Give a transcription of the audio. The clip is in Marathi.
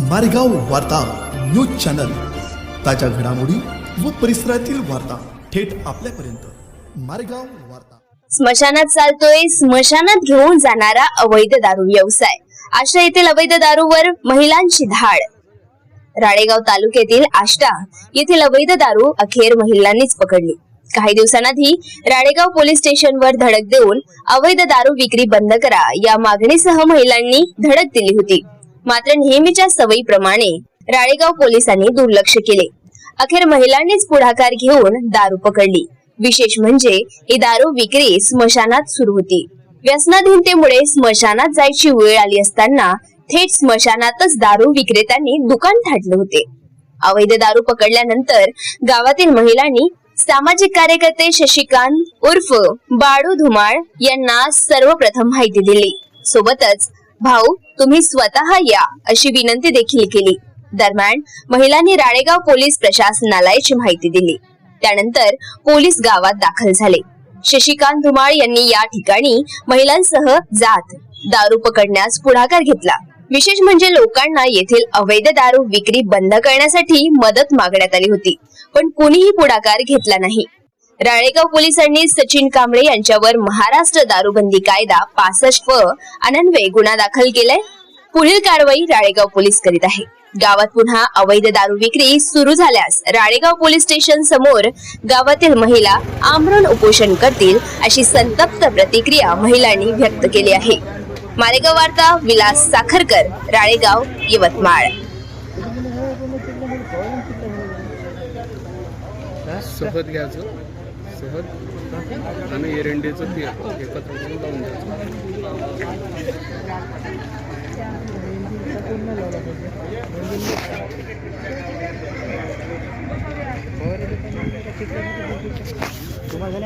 मारेगाव वार्ता न्यूज चॅनल. ताज्या घडामोडी व परिसरातील वार्ता थेट आपल्यापर्यंत. मारेगाव वार्ता. स्मशानात चालतोय स्मशानात घेऊन जाणारा अवैध दारू व्यवसाय. आष्टा येथील अवैध दारूवर महिलांची धाड. राळेगाव तालुक्यातील आष्टा येथील अवैध दारू अखेर महिलांनीच पकडली. काही दिवसांआधी राळेगाव पोलीस स्टेशनवर धडक देऊन अवैध दारू विक्री बंद करा या मागणीसह महिलांनी धडक दिली होती. मात्र नेहमीच्या सवयीप्रमाणे राळेगाव पोलिसांनी दुर्लक्ष केले. अखेर महिलांनीच पुढाकार घेऊन दारू पकडली. विशेष म्हणजे ही दारू विक्री स्मशानात सुरू होती. व्यसनाधीनतेमुळे स्मशानात जायची वेळ आली असताना थेट स्मशानातच दारू विक्रेत्यांनी दुकान थाटले होते. अवैध दारू पकडल्यानंतर गावातील महिलांनी सामाजिक कार्यकर्ते शशिकांत उर्फ बाळू धुमाळ यांना सर्वप्रथम माहिती दिली. सोबतच भाऊ तुम्ही स्वतः या अशी विनंती देखील केली. दरम्यान महिलांनी राळेगाव पोलीस प्रशासनाला याची माहिती दिली. त्यानंतर पोलीस गावात दाखल झाले. शशिकांत धुमाळ यांनी या ठिकाणी महिलांसह जात दारू पकडण्यास पुढाकार घेतला. विशेष म्हणजे लोकांना येथील अवैध दारू विक्री बंद करण्यासाठी मदत मागण्यात आली होती. पण कुणीही पुढाकार घेतला नाही. राळेगाव पोलिसांनी सचिन कांबळे यांच्यावर महाराष्ट्र दारूबंदी कायदा पासष्ट व अनन्वये गुन्हा दाखल केलाय. पुढील कारवाई राळेगाव पोलीस करीत आहे. गावात पुन्हा अवैध दारू विक्री सुरू झाल्यास राळेगाव पोलीस स्टेशन समोर गावातील महिला आमरण उपोषण करतील अशी संतप्त प्रतिक्रिया महिलांनी व्यक्त केली आहे. मालेगाव वार्ता विलास साखरकर राळेगाव यवतमाळ. सोबत घ्यायचं सहज आणि एरंडीचं ते एकत्र करून लावून द्यायचं तुम्हाला